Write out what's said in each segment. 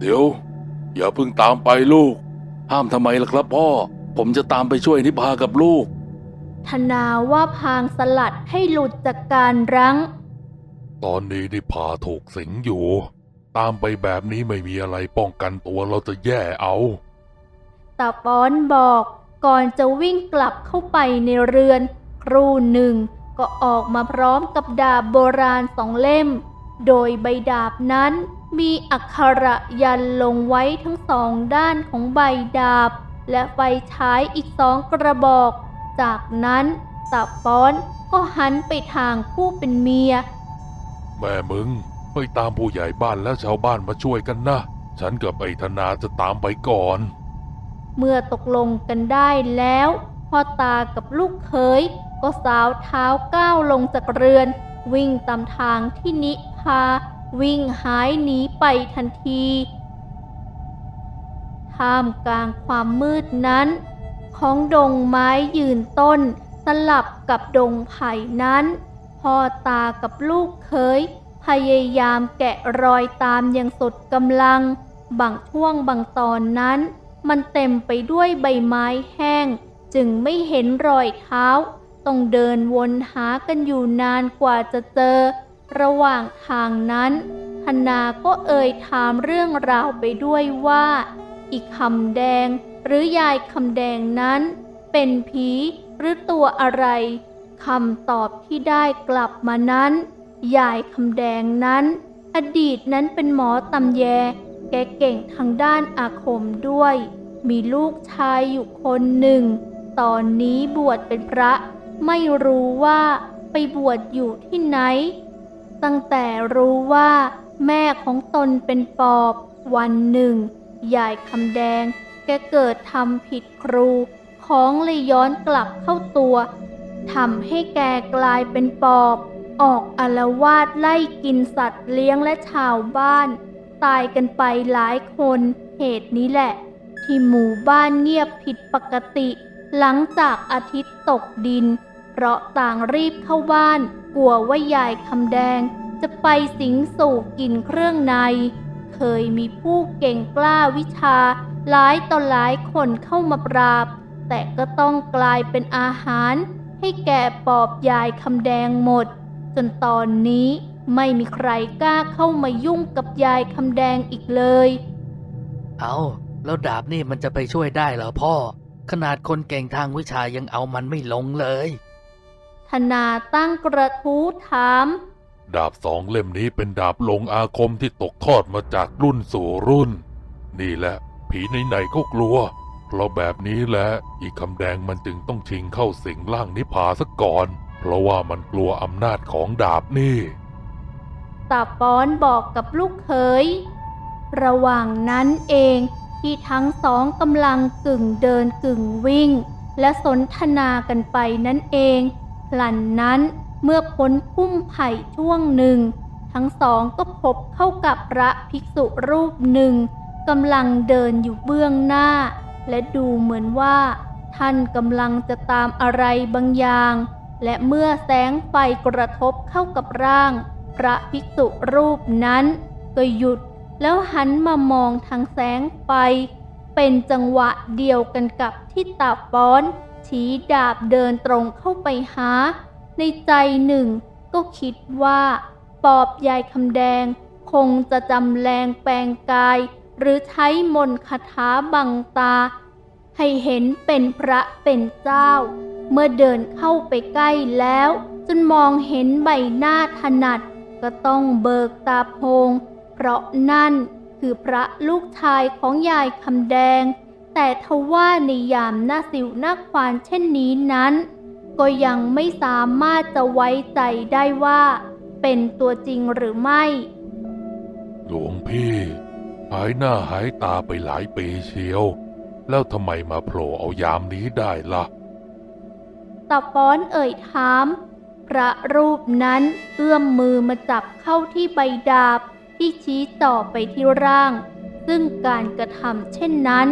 เดี๋ยว อย่าเพิ่งตามไปลูก ห้ามทำไมล่ะครับพ่อ ผมจะตามไปช่วยนิพากับลูก ธนาว่าพางสลัดให้หลุดจากการรั้ง ตอนนี้นิพาถูกสิงอยู่ ตามไปแบบนี้ไม่มีอะไรป้องกันตัวเราจะแย่เอาตาป้อนบอกก่อนจะวิ่งกลับเข้าไปในเรือน ครู่หนึ่งก็ออกมาพร้อมกับดาบโบราณสองเล่ม โดยใบดาบนั้น มีอักขระยันลงไว้ทั้งสองด้านของใบดาบ และไฟฉายอีกสองกระบอก จากนั้นตาป้อนก็หันไปทางผู้เป็นเมีย แม่มึงไปตามผู้ใหญ่บ้านและชาวบ้านมาช่วยกันนะ ฉันกับไอ้ธนาจะตามไปก่อน เมื่อตกลงกันได้แล้วพ่อตากับลูกเขยก็สาวเท้าก้าวลงจากเรือน วิ่งตามทางที่นิพา วิ่งหายหนีไปทันทีท่ามกลางความมืดนั้น ของดงไม้ยืนต้นสลับกับดงไผ่นั้น พ่อตากับลูกเขยพยายามแกะรอยตามอย่างสุดกำลัง บางช่วงบางตอนนั้น มันเต็มไปด้วยใบไม้แห้ง จึงไม่เห็นรอยเท้า ต้องเดินวนหากันอยู่นานกว่าจะเจอ ระหว่างทางนั้นธนาก็เอ่ยถามเรื่องราวไปด้วยว่า อีกคำแดงหรือยายคำแดงนั้น เป็นผีหรือตัวอะไรคำตอบที่ได้กลับมานั้น ยายคำแดงนั้น อดีตนั้นเป็นหมอตำแย แกเก่งทางด้านอาคมด้วย มีลูกชายอยู่คนหนึ่ง ตอนนี้บวชเป็นพระ ไม่รู้ว่าไปบวชอยู่ที่ไหน ตั้งแต่รู้ว่าแม่ของตนเป็นปอบ วันหนึ่งยายคำแดง แกเกิดทำผิดครู ของเลยย้อนกลับเข้าตัวทำให้แกกลายเป็นปอบ ออกอารวาสไล่กินสัตว์เลี้ยงและชาวบ้าน ตายกันไปหลายคนเหตุนี้แหละ ที่หมู่บ้านเงียบผิดปกติ หลังจากอาทิตย์ตกดิน เพราะต่างรีบเข้าบ้าน กลัวว่ายายคำแดงจะไปสิงสู่กินเครื่องใน เคยมีผู้เก่งกล้าวิชาหลายต่อหลายคนเข้ามาปราบ แต่ก็ต้องกลายเป็นอาหาร ให้แก่ปอบยายคำแดงหมด จนตอนนี้ไม่มีใครกล้าเข้ามายุ่งกับยายคำแดงอีกเลย เอาแล้วดาบนี่มันจะไปช่วยได้เหรอพ่อ ขนาดคนเก่งทางวิชายังเอามันไม่ลงเลย ธนาตั้งกระทู้ถาม ดาบสองเล่มนี้เป็นดาบลงอาคมที่ตกทอดมาจากรุ่นสู่รุ่น นี่แหละ ผีไหนๆก็กลัว เพราะแบบนี้แหละ อีกคำแดงมันจึงต้องชิงเข้าสิงร่างนิพาซะก่อน เพราะว่ามันกลัวอำนาจของดาบนี่ตาป้อนบอกกับลูกเขย ระหว่างนั้นเองที่ทั้งสองกำลังกึ่งเดินกึ่งวิ่ง และสนทนากันไปนั่นเอง พลันนั้นเมื่อพ้นพุ่มไผ่ช่วงหนึ่ง ทั้งสองก็พบเข้ากับพระภิกษุรูปหนึ่งกำลังเดินอยู่เบื้องหน้า และดูเหมือนว่า ท่านกำลังจะตามอะไรบางอย่าง และเมื่อแสงไฟกระทบเข้ากับร่าง พระภิกษุรูปนั้น ก็หยุดแล้วหันมามองทางแสงไฟเป็นจังหวะเดียวกันกับที่ตาป้อน ชี้ดาบเดินตรงเข้าไปหา ในใจหนึ่งก็คิดว่าปอบยายคำแดง คงจะจำแรงแปลงกาย หรือใช้มนต์คาถาบังตา ให้เห็นเป็นพระเป็นเจ้า เมื่อเดินเข้าไปใกล้แล้ว จนมองเห็นใบหน้าถนัด ก็ต้องเบิกตาโพง เพราะนั่นคือพระลูกชายของยายคำแดง แต่ทว่าในยามหน้าสิวหน้าควานเช่นนี้นั้น ก็ยังไม่สามารถจะไว้ใจได้ว่า เป็นตัวจริงหรือไม่ หลวงพี่หายหน้าหายตาไปหลายปีเชียว แล้วทำไมมาโผล่เอายามนี้ได้ล่ะตาป้อนเอ่ยถาม พระรูปนั้นเอื้อมมือมาจับเข้าที่ใบดาบที่ชี้ต่อไปที่ร่าง ซึ่งการกระทำเช่นนั้น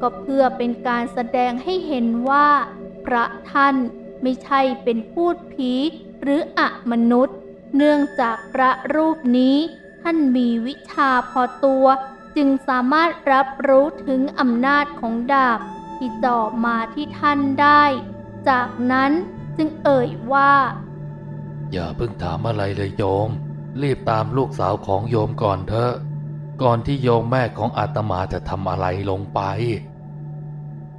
ก็เพื่อเป็นการแสดงให้เห็นว่า พระท่านไม่ใช่เป็นพูดผีหรืออะมนุษย์ เนื่องจากพระรูปนี้ ท่านมีวิชาพอตัว จึงสามารถรับรู้ถึงอำนาจของดาบ ที่จ่อมาที่ท่านได้ จากนั้นจึงเอ่ยว่า อย่าเพิ่งถามอะไรเลยโยม รีบตามลูกสาวของโยมก่อนเถอะ ก่อนที่โยมแม่ของอาตมาจะทำอะไรลงไป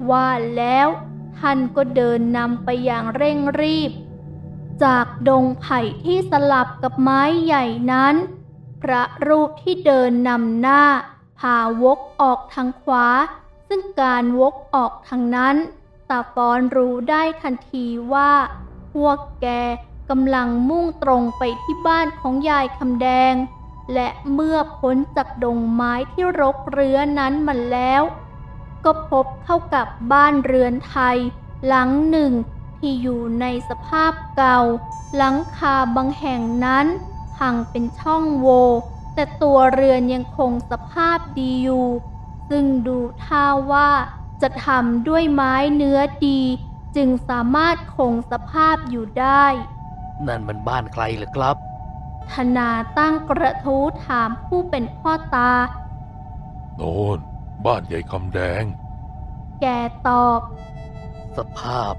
ว่าแล้วท่านก็เดินนำไปอย่างเร่งรีบ จากดงไผ่ที่สลับกับไม้ใหญ่นั้น พระรูปที่เดินนำหน้าพาวกออกทางขวา ซึ่งการวกออกทางนั้นตาปอนรู้ได้ทันทีว่า พวกแกกำลังมุ่งตรงไปที่บ้านของยายคำแดง และเมื่อพ้นจากดงไม้ที่รกเรื้อนั้นมาแล้ว ก็พบเข้ากับบ้านเรือนไทย หลังหนึ่งที่อยู่ในสภาพเก่า หลังคาบางแห่งนั้นพังเป็นช่องโหว่แต่ตัวเรือนยังคงสภาพดีอยู่ ซึ่งดูท่าว่าจะทำด้วยไม้เนื้อดี จึงสามารถคงสภาพอยู่ได้ นั่นมันบ้านใครเหรือครับ ธนาตั้งกระทู้ถามผู้เป็นพ่อตา โน่นบ้านใหญ่คำแดง แกตอบ สภาพ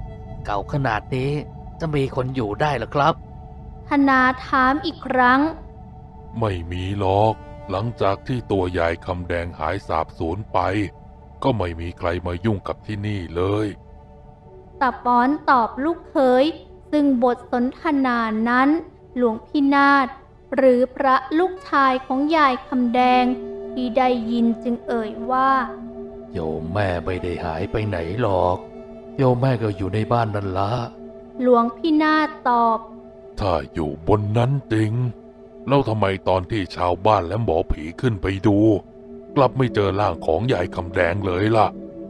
เก่าขนาดนี้จะมีคนอยู่ได้เหรอครับ ธนาถามอีกครั้ง ไม่มีหรอก หลังจากที่ตัวยายคำแดงหายสาบสูญไป ก็ไม่มีใครมายุ่งกับที่นี่เลยตาป้อนตอบลูกเขยซึ่งบทสนทนานั้น หลวงพี่นาฏหรือพระลูกชายของยายคำแดง ที่ได้ยินจึงเอ่ยว่า โยมแม่ไม่ได้หายไปไหนหรอก โยมแม่ก็อยู่ในบ้านนั่นละ หลวงพี่นาฏตอบ ถ้าอยู่บนนั้นจริง แล้วทำไมตอนที่ชาวบ้านและหมอผีขึ้นไปดู กลับไม่เจอร่างของยายคำแดงเลยล่ะ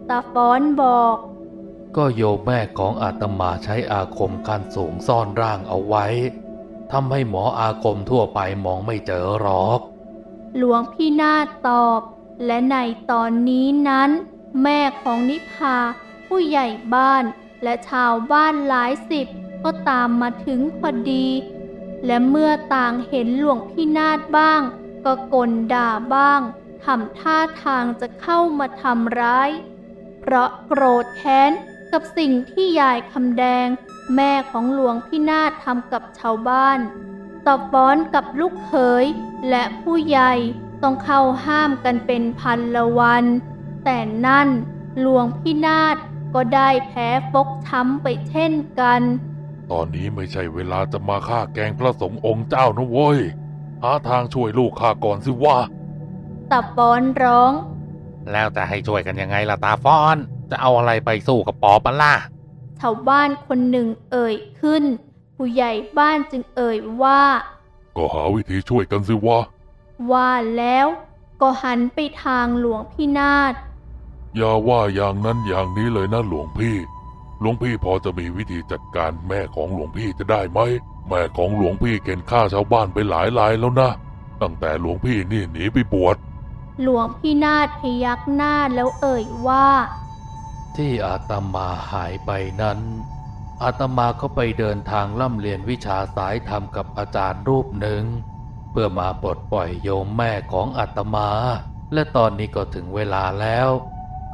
ตาฟ้อนบอก ก็โยมแม่ของอาตมาใช้อาคมการสูงซ่อนร่างเอาไว้ ทำให้หมออาคมทั่วไปมองไม่เจอหรอก หลวงพี่นาฏตอบ และในตอนนี้นั้น แม่ของนิพา ผู้ใหญ่บ้าน และชาวบ้านหลายสิบก็ตามมาถึงพอดี และเมื่อต่างเห็นหลวงพี่นาฏบ้าง ก็กลด่าบ้างทำท่าทางจะเข้ามาทำร้าย เพราะโกรธแค้น กับสิ่งที่ยายคำแดง แม่ของหลวงพี่นาฏทำกับชาวบ้านตอบป้อนกับลูกเขยและผู้ใหญ่ต้องเข้าห้ามกันเป็นพันละวัน แต่นั่นหลวงพี่นาฏก็ได้แพ้ฟกช้ำไปเช่นกัน ตอนนี้ไม่ใช่เวลาจะมาฆ่าแกล้งพระสงฆ์องค์เจ้านะเว้ย หาทางช่วยลูกข้าก่อนสิวะตาป้อนร้อง แล้วจะให้ช่วยกันยังไงล่ะตาฟอน จะเอาอะไรไปสู้กับปอปะล่ะชาวบ้านคนหนึ่งเอ่ยขึ้น ผู้ใหญ่บ้านจึงเอ่ยว่า ก็หาวิธีช่วยกันสิวะ ว่าแล้วก็หันไปทางหลวงพี่นาฏอย่าว่าอย่างนั้นอย่างนี้เลยนะหลวงพี่ หลวงพี่พอจะมีวิธีจัดการแม่ของหลวงพี่จะได้ไหม แม่ของหลวงพี่เก่นฆ่าชาวบ้านไปหลายรายแล้วนะ ตั้งแต่หลวงพี่นี่หนีไปบวช หลวงพี่นาฏพยักหน้าแล้วเอ่ยว่า ที่อาตมาหายไปนั้น อาตมาก็ไปเดินทางล่ำเรียนวิชาสายธรรมกับอาจารย์รูปหนึ่ง เพื่อมาปลดปล่อยโยมแม่ของอาตมา และตอนนี้ก็ถึงเวลาแล้ว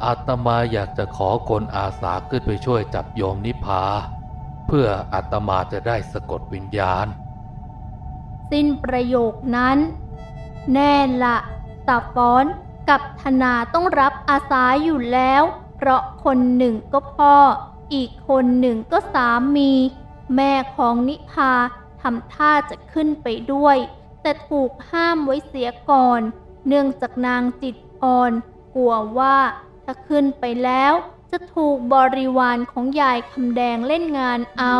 อาตมาอยากจะขอคนอาสาขึ้นไปช่วยจับโยมนิพา เพื่ออาตมาจะได้สะกดวิญญาณ สิ้นประโยคนั้น แน่ละตาฟ้อนกับธนาต้องรับอาสาอยู่แล้ว เพราะคนหนึ่งก็พ่อ อีกคนหนึ่งก็สามี แม่ของนิพาทำท่าจะขึ้นไปด้วย แต่ถูกห้ามไว้เสียก่อน เนื่องจากนางจิตอ่อน กลัวว่าถ้าขึ้นไปแล้วจะถูกบริวารของยายคำแดงเล่นงานเอา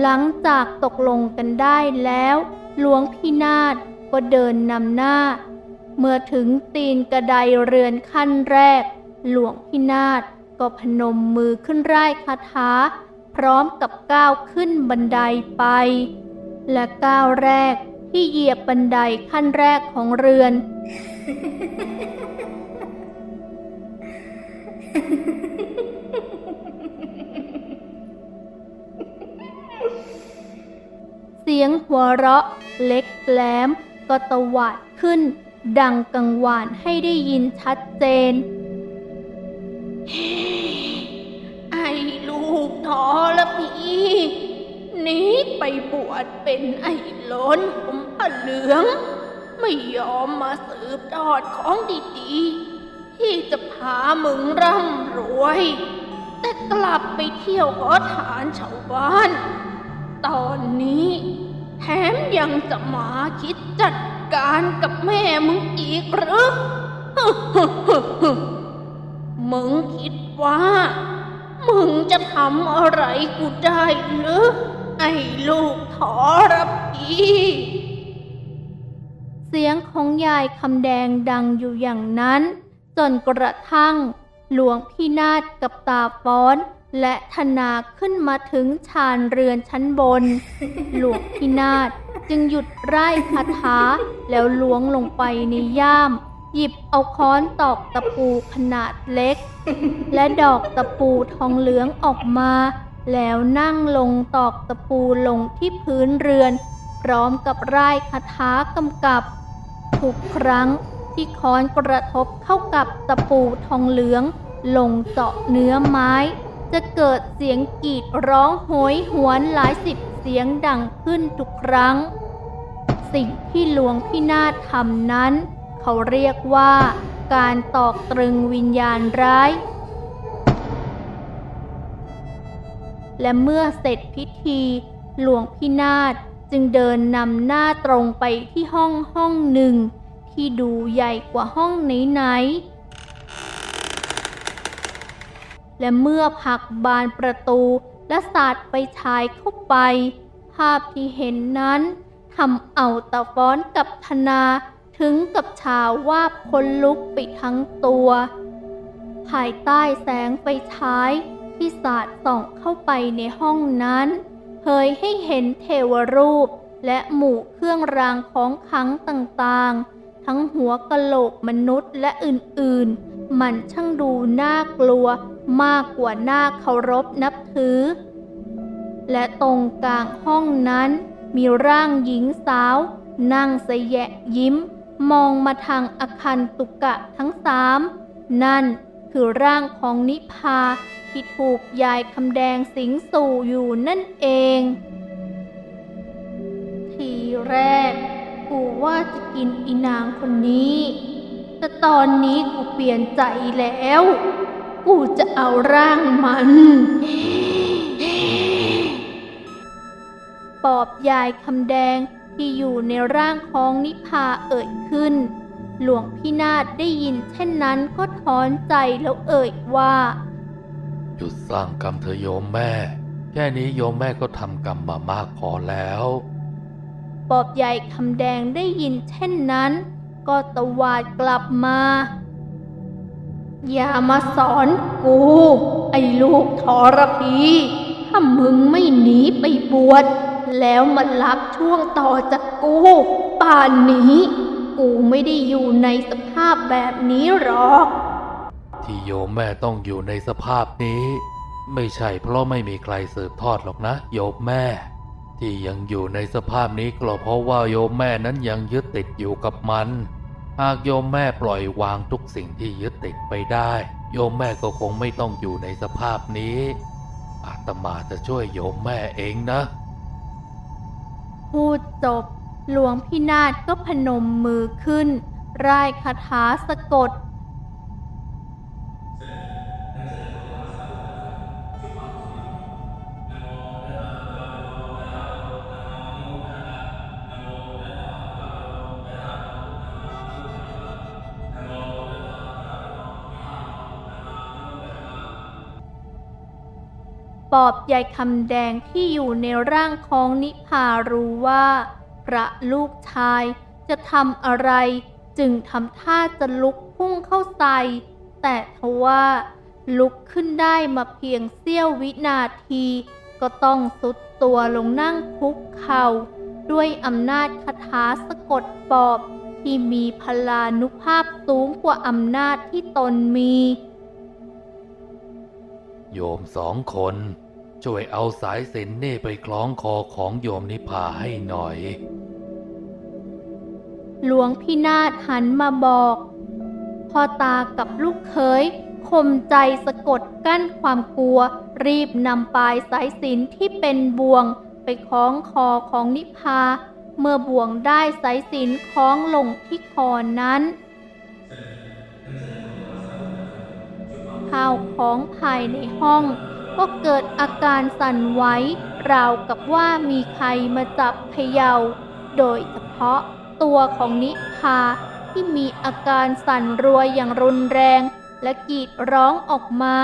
หลังจากตกลงกันได้แล้ว หลวงพี่นาฏก็เดินนำหน้า เมื่อถึงตีนกระไดเรือนขั้นแรก หลวงพี่นาฏก็พนมมือขึ้นไร่คาถา พร้อมกับก้าวขึ้นบันไดไป และก้าวแรกที่เหยียบบันไดขั้นแรกของเรือน เสียงหัวเราะเล็กแหลมก็ตวาดขึ้น ดังกังวานให้ได้ยินชัดเจน ไอ้ลูกทอละพี่หนีไปบวชเป็นไอ้ล้นผมผ้าเหลือง ไม่ยอมมาสืบทอดของดีๆ ที่จะพามึงร่ำรวย แต่กลับไปเที่ยวขอทานชาวบ้าน ตอนนี้แถมยังจะมาคิดจัดการกับแม่มึงอีกหรือ มึงคิดว่า มึงจะทำอะไรกูได้หรือไอ้ลูกทอรพีเสียงของยายคำแดงดังอยู่อย่างนั้น จนกระทั่ง หลวงพี่นาฏกับตาฟ้อนและธนาขึ้นมาถึงชานเรือนชั้นบน หลวงพี่นาฏจึงหยุดไร่คาถาแล้วล้วงลงไปในย่าม หยิบเอาค้อนตอกตะปูขนาดเล็ก และดอกตะปูทองเหลืองออกมา แล้วนั่งลงตอกตะปูลงที่พื้นเรือน พร้อมกับร่ายคาถากำกับ ทุกครั้งที่ค้อนกระทบเข้ากับตะปูทองเหลือง ลงเจาะเนื้อไม้ จะเกิดเสียงกรีดร้องโหยหวนหลายสิบเสียงดังขึ้นทุกครั้ง สิ่งที่หลวงพี่นาฏทำนั้น เขาเรียกว่าการตอกตรึงวิญญาณร้าย และเมื่อเสร็จพิธีหลวงพี่นาฏจึงเดินนำหน้าตรงไปที่ห้องห้องหนึ่ง ที่ดูใหญ่กว่าห้องไหนๆและเมื่อผักบานประตูและสาดไปฉายเข้าไป ภาพที่เห็นนั้นทำเอาตาฟ้อนกับธนา ถึงกับชาววาบคนลุกไปทั้งตัว ภายใต้แสงไฟฉายที่สาดส่องเข้าไปในห้องนั้นเผยให้เห็นเทวรูปและหมู่เครื่องรางของขลังต่างๆ ทั้งหัวกะโหลกมนุษย์และอื่นๆ มันช่างดูน่ากลัวมากกว่าน่าเคารพนับถือ และตรงกลางห้องนั้นมีร่างหญิงสาว นั่งสแยะยิ้ม มองมาทางอาคันตุกะทั้งสามนั่นคือร่างของนิพาที่ถูกยายคำแดงสิงสู่อยู่นั่นเอง ทีแรกกูว่าจะกินอีนางคนนี้ แต่ตอนนี้กูเปลี่ยนใจแล้ว กูจะเอาร่างมันปอบยายคำแดง ที่อยู่ในร่างของนิพาเอ่ยขึ้น หลวงพี่นาฏได้ยินเช่นนั้นก็ถอนใจแล้วเอ่ยว่า หยุดสร้างกรรมเธอะโยมแม่ แค่นี้โยมแม่ก็ทำกรรมมามากพอแล้วปอบใหญ่คำแดงได้ยินเช่นนั้น ก็ตวาดกลับมา อย่ามาสอนกู ไอ้ลูกทรพีถ้ามึงไม่หนีไปบวช แล้วมารับช่วงต่อจากกู ป่านนี้ กูไม่ได้อยู่ในสภาพแบบนี้หรอก ที่โยมแม่ต้องอยู่ในสภาพนี้ ไม่ใช่เพราะไม่มีใครสืบทอดหรอกนะ โยมแม่ ที่ยังอยู่ในสภาพนี้ก็เพราะว่าโยมแม่นั้นยังยึดติดอยู่กับมัน หากโยมแม่ปล่อยวางทุกสิ่งที่ยึดติดไปได้ โยมแม่ก็คงไม่ต้องอยู่ในสภาพนี้อาตมาจะช่วยโยมแม่เองนะ พูดจบ หลวงพี่นาฏก็พนมมือขึ้น ร่ายคาถาสะกด อบใหญ่คำแดงที่อยู่ในร่างของนิพารู้ว่า พระลูกชายจะทำอะไร จึงทำท่าจะลุกพุ่งเข้าใส่ แต่ทว่า ลุกขึ้นได้มาเพียงเสี้ยววินาที ก็ต้องสุดตัวลงนั่งคุกเข่าด้วยอำนาจคาถาสะกดปอบที่มีพลานุภาพสูงกว่าอำนาจที่ตนมี โยมสองคน ช่วยเอาสายสิญจนนี่ไปคล้องคอของโยมนิพาให้หน่อย หลวงพี่นาฏหันมาบอก พ่อตากับลูกเขยข่มใจสะกดกั้นความกลัว รีบนำปลายสายสินที่เป็นบ่วงไปคล้องคอของนิพา เมื่อบ่วงได้สายสินคล้องลงที่คอนั้นข้าวของภายในห้อง ก็เกิดอาการสั่นไหวราวกับว่ามีใครมาจับเขยา่าโดยเฉพาะตัวของนิพาที่มีอาการสั่นรัวอย่างรุนแรง และกรีดร้องออกมา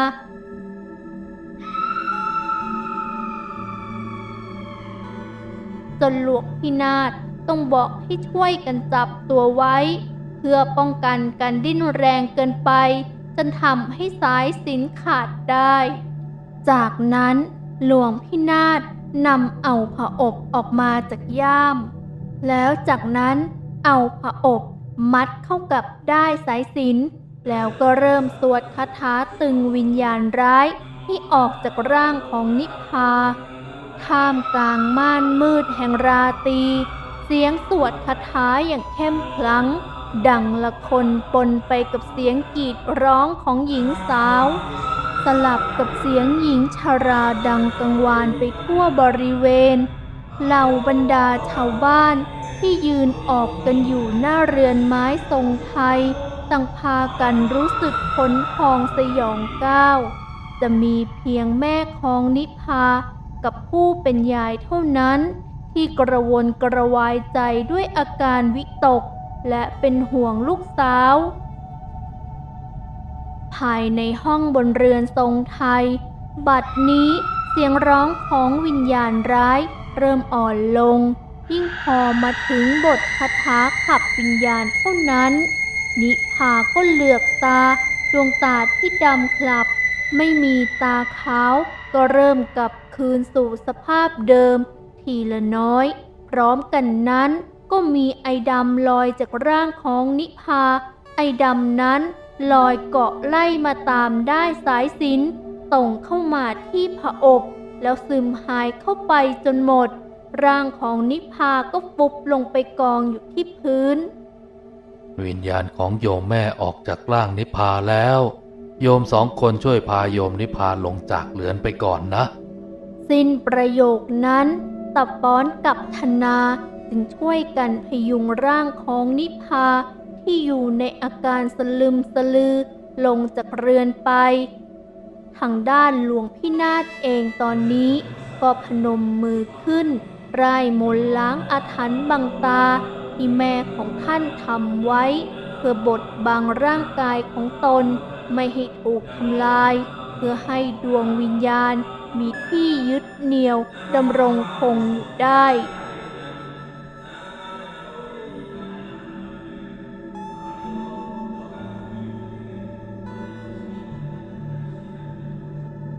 จนหลวงพี่นาฏต้องบอกให้ช่วยกันจับตัวไว้ เพื่อป้องกันการดิ้นแรงเกินไป จนทำให้สายสินขาดได้ จากนั้นหลวงพี่นาฏนำเอาผาอบออกมาจากย่าม แล้วจากนั้นเอาผาอบมัดเข้ากับได้ายสายสินแล้วก็เริ่มสวดคาถาตึงวิญญาณร้ายที่ออกจากร่างของนิพาท่ามกลางม่านมืดแห่งราตรีเสียงสวดคาถาอย่างเข้มขลัง ดังละคนปนไปกับเสียงกรีดร้องของหญิงสาว สลับกับเสียงหญิงชาราดังกังวานไปทั่วบริเวณ เหล่าบรรดาชาวบ้านที่ยืนออกกันอยู่หน้าเรือนไม้ทรงไทย ต่างพากันรู้สึกขนพองสยองก้าวจะมีเพียงแม่ของนิพากับผู้เป็นยายเท่านั้น ที่กระวนกระวายใจด้วยอาการวิตก และเป็นห่วงลูกสาว ภายในห้องบนเรือนทรงไทย บัดนี้เสียงร้องของวิญญาณร้ายเริ่มอ่อนลง ยิ่งพอมาถึงบทคาถาขับวิญญาณเท่านั้น นิพาก็เหลือกตา ดวงตาที่ดำคลับ ไม่มีตาขาว ก็เริ่มกลับคืนสู่สภาพเดิม ทีละน้อย พร้อมกันนั้นก็มีไอดำลอยจากร่างของนิพา ไอดำนั้น ลอยเกาะไล่มาตามได้สายสินตรงเข้ามาที่ผอบ แล้วซึมหายเข้าไปจนหมด ร่างของนิพาก็ฟุบลงไปกองอยู่ที่พื้น วิญญาณของโยมแม่ออกจากร่างนิพาแล้ว โยมสองคนช่วยพาโยมนิพาลงจากเรือนไปก่อนนะ สิ้นประโยคนั้นตะป้อนกับธนาจึงช่วยกันพยุงร่างของนิพา ที่อยู่ในอาการสลึมสลือลงจากเรือนไป ทางด้านหลวงพี่นาฏเองตอนนี้ก็พนมมือขึ้นร่ายมนล้างอาถรรพ์บังตาที่แม่ของท่านทำไว้ เพื่อบดบังร่างกายของตนไม่ให้ถูกทำลาย เพื่อให้ดวงวิญญาณมีที่ยึดเหนี่ยวดำรงคงอยู่ได้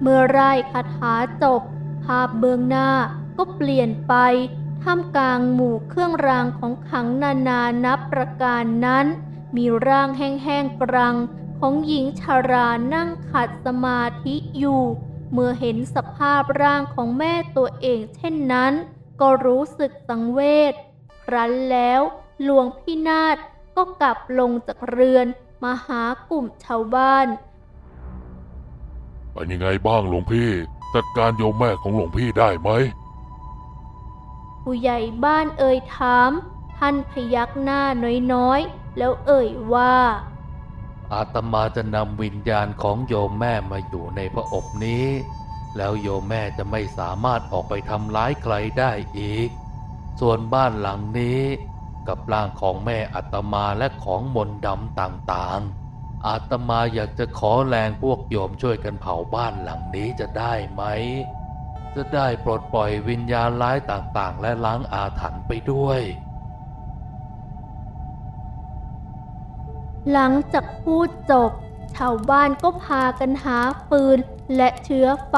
เมื่อไร่คาถาจบ ภาพเบื้องหน้าก็เปลี่ยนไปท่ามกลางหมู่เครื่องรางของขังนานานับประการนั้น มีร่างแห้งๆกรังของหญิงชารานั่งขัดสมาธิอยู่ เมื่อเห็นสภาพร่างของแม่ตัวเองเช่นนั้น ก็รู้สึกสังเวชครั้นแล้วหลวงพี่นาฏก็กลับลงจากเรือนมาหากลุ่มชาวบ้าน เป็นยังไงบ้างหลวงพี่ จัดการโยมแม่ของหลวงพี่ได้ไหม ผู้ใหญ่บ้านเอ่ยถาม ท่านพยักหน้าน้อยๆ แล้วเอ่ยว่า อาตมาจะนำวิญญาณของโยมแม่มาอยู่ในพระอบนี้ แล้วโยมแม่จะไม่สามารถออกไปทำร้ายใครได้อีก ส่วนบ้านหลังนี้ กับร่างของแม่อาตมาและของมนต์ดำต่างๆ อาตมาอยากจะขอแรงพวกโยมช่วยกันเผาบ้านหลังนี้จะได้ไหม จะได้ปลดปล่อยวิญญาณร้ายต่างๆ และล้างอาถรรพ์ไปด้วย หลังจากพูดจบ ชาวบ้านก็พากันหาปืนและเชื้อไฟ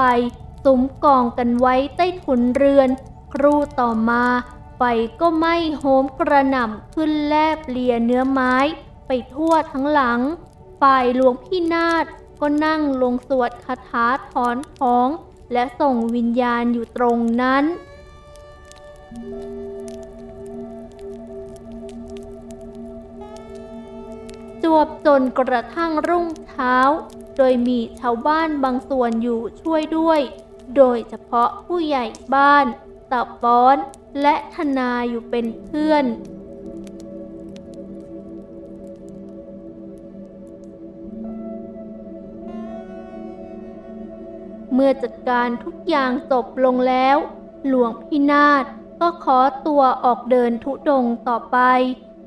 สุมกองกันไว้ใต้ถุนเรือน ครู่ต่อมาไฟก็ไหม้โหมกระหน่ำขึ้นแลบเลียเนื้อไม้ไปทั่วทั้งหลัง ฝ่ายหลวงพี่นาฏก็นั่งลงสวดคาถาถอนของ และส่งวิญญาณอยู่ตรงนั้นวบจนกระทั่งรุ่งเช้า โดยมีชาวบ้านบางส่วนอยู่ช่วยด้วย โดยเฉพาะผู้ใหญ่บ้านตาป้อน และธนาอยู่เป็นเพื่อน เมื่อจัดการทุกอย่างจบลงแล้ว หลวงพินาศก็ขอตัวออกเดินทุดงต่อไป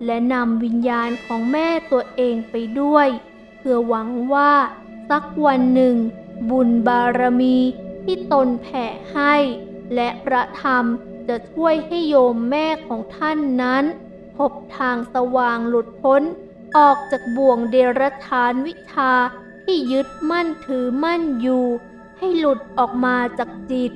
และนำวิญญาณของแม่ตัวเองไปด้วย เพื่อหวังว่าสักวันหนึ่ง บุญบารมีที่ตนแผ่ให้ และพระธรรมจะช่วยให้โยมแม่ของท่านนั้น พบทางสว่างหลุดพ้น ออกจากบ่วงเดรัจฉานวิชาที่ยึดมั่นถือมั่นอยู่ ให้หลุดออกมาจากจิต